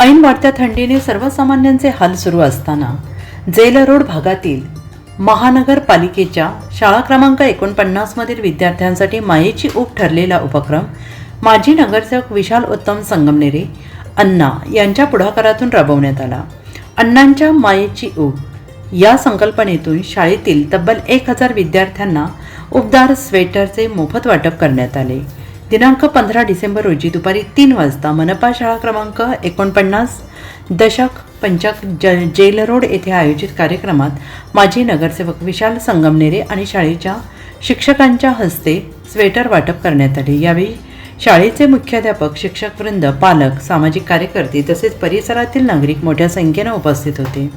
ऐन वाढत्या थंडीने सर्वसामान्यांचे हाल सुरू असताना जेल रोड भागातील महानगरपालिकेच्या शाळा क्रमांक एकोणपन्नासमधील विद्यार्थ्यांसाठी मायेची ऊब ठरलेला उपक्रम माजी नगरसेवक विशाल उत्तम संगमनेरे अण्णा यांच्या पुढाकारातून राबवण्यात आला. अण्णांच्या मायेची ऊब या संकल्पनेतून शाळेतील तब्बल एक हजार विद्यार्थ्यांना उबदार स्वेटरचे मोफत वाटप करण्यात आले. दिनांक पंधरा डिसेंबर रोजी दुपारी तीन वाजता मनपा शाळा क्रमांक एकोणपन्नास दशक पंचक ज जेल रोड येथे आयोजित कार्यक्रमात माजी नगरसेवक विशाल संगमनेरे आणि शाळेच्या शिक्षकांच्या हस्ते स्वेटर वाटप करण्यात आले. यावेळी शाळेचे मुख्याध्यापक शिक्षकवृंद पालक सामाजिक कार्यकर्ते तसेच परिसरातील नागरिक मोठ्या संख्येनं उपस्थित होते.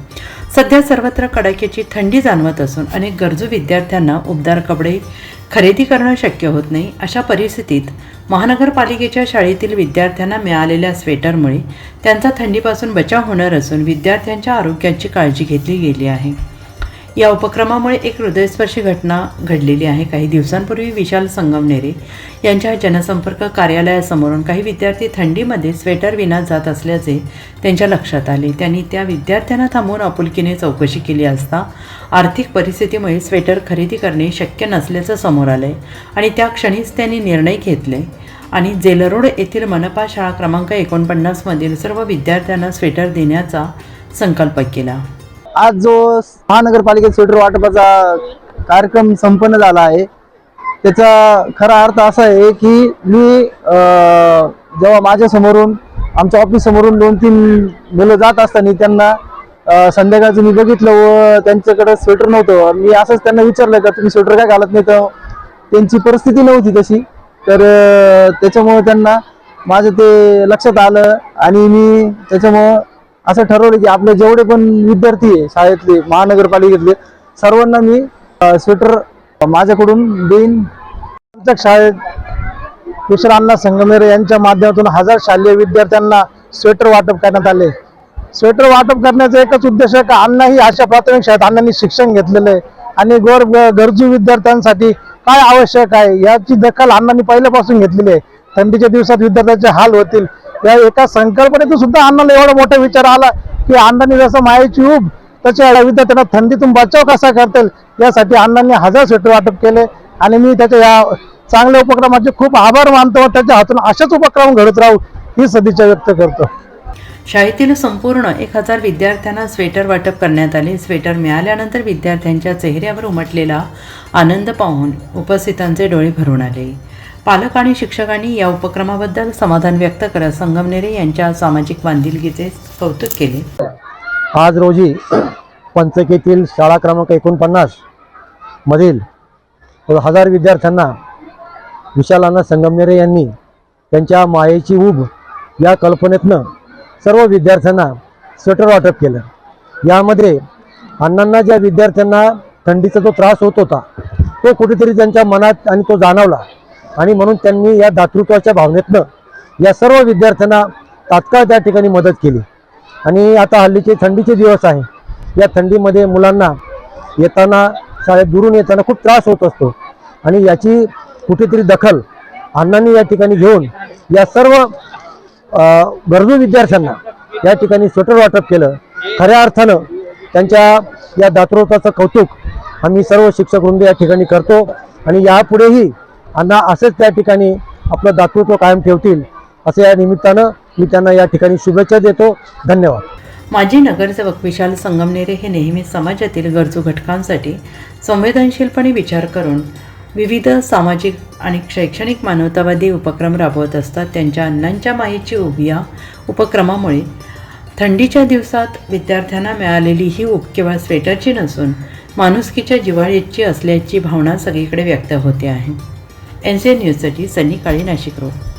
सध्या सर्वत्र कडाक्याची थंडी जाणवत असून अनेक गरजू विद्यार्थ्यांना उबदार कपडे खरेदी करणं शक्य होत नाही. अशा परिस्थितीत महानगरपालिकेच्या शाळेतील विद्यार्थ्यांना मिळालेल्या स्वेटरमुळे त्यांचा थंडीपासून बचाव होणार असून विद्यार्थ्यांच्या आरोग्याची काळजी घेतली गेली आहे. या उपक्रमामुळे एक हृदयस्पर्शी घटना घडलेली आहे. काही दिवसांपूर्वी विशाल संगमनेरे यांच्या जनसंपर्क कार्यालयासमोरून काही विद्यार्थी थंडीमध्ये स्वेटर विना जात असल्याचे त्यांच्या लक्षात आले. त्यांनी त्या विद्यार्थ्यांना थांबवून आपुलकीने चौकशी केली असता आर्थिक परिस्थितीमुळे स्वेटर खरेदी करणे शक्य नसल्याचं समोर आलंय आणि त्या क्षणीच त्यांनी निर्णय घेतले आणि जेलरोड येथील मनपा शाळा क्रमांक एकोणपन्नासमधील सर्व विद्यार्थ्यांना स्वेटर देण्याचा संकल्प केला. आज जो महानगरपालिकेत स्वेटर वाटपाचा कार्यक्रम संपन्न झाला आहे त्याचा खरा अर्थ असा आहे की मी जेव्हा माझ्या समोरून आमच्या ऑफिस समोरून दोन तीन मुलं जात असताना त्यांना संध्याकाळचं मी बघितलं व त्यांच्याकडे स्वेटर नव्हतं. मी असंच त्यांना विचारलं का तुम्ही स्वेटर काय घालत नाही? तर त्यांची परिस्थिती नव्हती तशी. तर त्याच्यामुळं त्यांना माझं ते लक्षात आलं आणि मी त्याच्यामुळं असं ठरवलं की आपले जेवढे पण विद्यार्थी आहे शाळेतले महानगरपालिकेतले सर्वांना मी स्वेटर माझ्याकडून देईन. आमच्या शाळेत कुशल अण्णा संगमेर यांच्या माध्यमातून हजार शालेय विद्यार्थ्यांना स्वेटर वाटप करण्यात आले. स्वेटर वाटप करण्याचा एकच उद्देश आहे का? अण्णा ही अशा प्राथमिक शाळेत अण्णांनी शिक्षण घेतलेलं आहे. आणि गोर गरजू विद्यार्थ्यांसाठी काय आवश्यक आहे? याची दखल अण्णांनी पहिल्यापासून घेतलेली आहे. थंडीच्या दिवसात विद्यार्थ्यांचे हाल होतील. या एका संकल्पनेतून सुद्धा अण्णाला एवढा मोठा विचार आला की अण्णांनी जसं मायेची उब तशा विद्यार्थ्यांना थंडीतून बचाव कसा करतील यासाठी अण्णांनी हजार स्वेटर वाटप केले. आणि मी त्याच्या या चांगल्या उपक्रमाचे खूप आभार मानतो त्याच्या हातून असेच उपक्रम घडत राहू ही सदिच्छा व्यक्त करतो. शाळेतील संपूर्ण एक हजार विद्यार्थ्यांना स्वेटर वाटप करण्यात आले. स्वेटर मिळाल्यानंतर विद्यार्थ्यांच्या चेहऱ्यावर उमटलेला आनंद पाहून उपस्थितांचे डोळे भरून आले. पालक आणि शिक्षकांनी या उपक्रमाबद्दल समाधान व्यक्त करत संगमनेरे यांच्या सामाजिक बांधिलकीचे कौतुक केले. आज रोजी पंचकेतील शाळा क्रमांक एकोणपन्नास मधील हजार विद्यार्थ्यांना विशालांना संगमनेरे यांनी त्यांच्या मायेची ऊब या कल्पनेतनं सर्व विद्यार्थ्यांना स्वेटर वाटप केलं. यामध्ये अण्णांना ज्या विद्यार्थ्यांना थंडीचा जो त्रास होत होता तो कुठेतरी त्यांच्या मनात आणि तो जाणवला. आणि म्हणून त्यांनी या दातृत्वाच्या भावनेतनं या सर्व विद्यार्थ्यांना तात्काळ त्या ठिकाणी मदत केली. आणि आता हल्लीचे थंडीचे दिवस आहे. या थंडीमध्ये मुलांना येताना शाळेत दुरून येताना खूप त्रास होत असतो. आणि याची कुठेतरी दखल अण्णांनी या ठिकाणी घेऊन या सर्व गरजू विद्यार्थ्यांना या ठिकाणी स्वेटर वाटप केलं. खऱ्या अर्थानं त्यांच्या या दातृत्वाचं कौतुक आम्ही सर्व शिक्षक वृंद या ठिकाणी करतो. आणि यापुढेही अण्णा असेच त्या ठिकाणी आपलं दातृत्व कायम ठेवतील असं या निमित्तानं मी त्यांना या ठिकाणी शुभेच्छा देतो. धन्यवाद. माजी नगरसेवक विशाल संगमनेरे हे नेहमी समाजातील गरजू घटकांसाठी संवेदनशीलपणे विचार करून विविध सामाजिक आणि शैक्षणिक मानवतावादी उपक्रम राबवत असतात. त्यांच्या अण्णांच्या माहीची ऊब उपक्रमामुळे थंडीच्या दिवसात विद्यार्थ्यांना मिळालेली ही ऊब केवळ स्वेटरची नसून माणुसकीच्या जिव्हाळ्याची असल्याची भावना सगळीकडे व्यक्त होते आहे. एन सी एन न्यूजसाठी सनी काळी नाशिक रोड